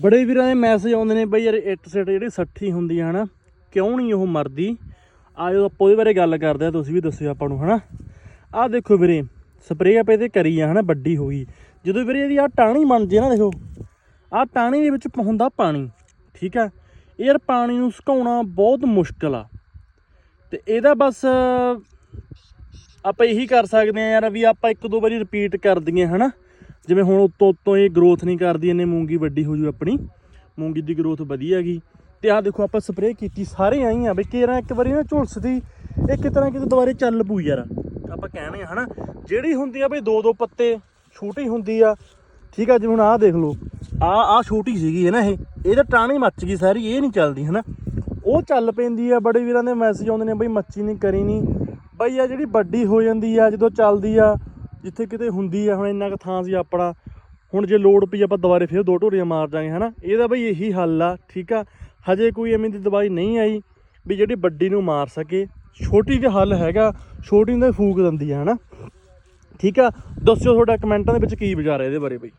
ਬੜੇ ਵੀਰਾਂ ਦੇ ਮੈਸੇਜ ਆਉਂਦੇ ਨੇ ਬਈ ਯਾਰ ਇੱਟ ਸਿੱਟ ਜਿਹੜੀ 60 ਹੁੰਦੀ ਆ ਹਨਾ, ਕਿਉਂ ਨਹੀਂ ਉਹ ਮਰਦੀ? ਆਜੋ ਆਪਾਂ ਉਹਦੇ ਬਾਰੇ ਗੱਲ ਕਰਦੇ ਆ ਤੁਸੀਂ ਵੀ ਦੱਸਿਓ ਆਪਾਂ ਨੂੰ, ਹਨਾ? ਆਹ ਦੇਖੋ ਵੀਰੇ ਸਪਰੇਅ ਆਪੇ ਤੇ ਕਰੀ ਆ, ਹਨਾ, ਵੱਡੀ ਹੋ ਗਈ। ਜਦੋਂ ਵੀਰੇ ਇਹਦੀ ਆ ਟਾਣੀ ਬਣ ਜੇ ਨਾ, ਦੇਖੋ, ਆਹ ਟਾਣੀ ਦੇ ਵਿੱਚ ਹੁੰਦਾ ਪਾਣੀ, ਠੀਕ ਆ? ਇਹ ਯਾਰ ਪਾਣੀ ਨੂੰ ਸੁਕਾਉਣਾ ਬਹੁਤ ਮੁਸ਼ਕਲ ਆ। ਤੇ ਇਹਦਾ ਬਸ ਆਪਾਂ ਇਹੀ ਕਰ ਸਕਦੇ ਆ ਯਾਰ ਵੀ ਆਪਾਂ ਇੱਕ ਦੋ ਵਾਰੀ ਰਿਪੀਟ ਕਰ ਦਈਏ, ਹਨਾ? ਜਿਵੇਂ ਹੁਣ ਉੱਤੋਂ ਉੱਤੋਂ ਇਹ ਗਰੋਥ ਨਹੀਂ ਕਰਦੀ ਇਹਨੇ ਮੂੰਗੀ ਵੱਡੀ ਹੋ ਜੂ ਆਪਣੀ। ਮੂੰਗੀ ਦੀ ਗਰੋਥ ਵਧੀਆ ਹੈਗੀ। ਤੇ ਆਹ ਦੇਖੋ, ਆਪਾਂ ਸਪਰੇਅ ਕੀਤੀ, ਸਾਰੇ ਆਈ ਆ ਬਈ, ਕੇਰਾਂ ਇੱਕ ਵਾਰੀ ਨਾ ਝੁਲਸਦੀ ਇਹ ਕਿਤੇ ਨਾ ਕਿਤੇ ਦੁਬਾਰੇ ਚੱਲ ਪੂ ਯਾਰ। ਆਪਾਂ ਕਹਿਣੇ ਆ, ਹਨਾ? ਜਿਹੜੀ ਹੁੰਦੀ ਆ ਬਈ ਦੋ ਦੋ ਪੱਤੇ, ਛੋਟੀ ਹੁੰਦੀ ਆ, ਠੀਕ ਆ, ਜਿਵੇਂ ਹੁਣ ਆਹ ਦੇਖ ਲਓ। ਆ ਆ ਛੋਟੀ ਸੀਗੀ ਹੈ ਨਾ ਇਹ। ਇਹਦਾ ਟਾਣੀ ਮੱਚ ਗਈ ਸਾਰੀ, ਇਹ ਨਹੀਂ ਚੱਲਦੀ, ਹਨਾ? ਉਹ ਚੱਲ ਪੈਂਦੀ ਆ, ਬੜੇ ਵੀਰਾਂ ਦੇ ਮੈਸੇਜ ਆਉਂਦੇ ਨੇ, ਬਈ ਮੱਚੀ ਨਹੀਂ ਕਰੀ ਨਹੀਂ ਬਈ ਆ ਜਿਹੜੀ ਵੱਡੀ ਹੋ ਜਾਂਦੀ ਆ, ਜਦੋਂ ਚੱਲਦੀ ਆ ਜਿੱਥੇ ਕਿਤੇ ਹੁੰਦੀ ਆ, ਹੁਣ ਇੰਨਾ ਕੁ ਥਾਂ ਸੀ ਆਪਣਾ, ਹੁਣ ਜੇ ਲੋੜ ਪਈ ਆਪਾਂ ਦੁਬਾਰੇ ਫੇਰ ਦੋ ਢੋਰੀਆਂ ਮਾਰ ਜਾਾਂਗੇ, ਹਨਾ? ਇਹਦਾ ਬਈ ਇਹੀ ਹੱਲ ਆ, ਠੀਕ ਆ? ਹਜੇ ਕੋਈ ਐਵੇਂ ਦੀ ਦਵਾਈ ਨਹੀਂ ਆਈ ਵੀ ਜਿਹੜੀ ਵੱਡੀ ਨੂੰ ਮਾਰ ਸਕੇ। ਛੋਟੀ ਦੇ ਹੱਲ ਹੈਗਾ, ਛੋਟੀ ਨੂੰ ਤਾਂ ਫੂਕ ਦਿੰਦੀ ਆ, ਹਨਾ? ਠੀਕ ਆ? ਦੱਸਿਓ ਤੁਹਾਡਾ ਕਮੈਂਟਾਂ ਦੇ ਵਿੱਚ ਕੀ ਵਿਚਾਰ ਹੈ ਇਹਦੇ ਬਾਰੇ ਬਈ।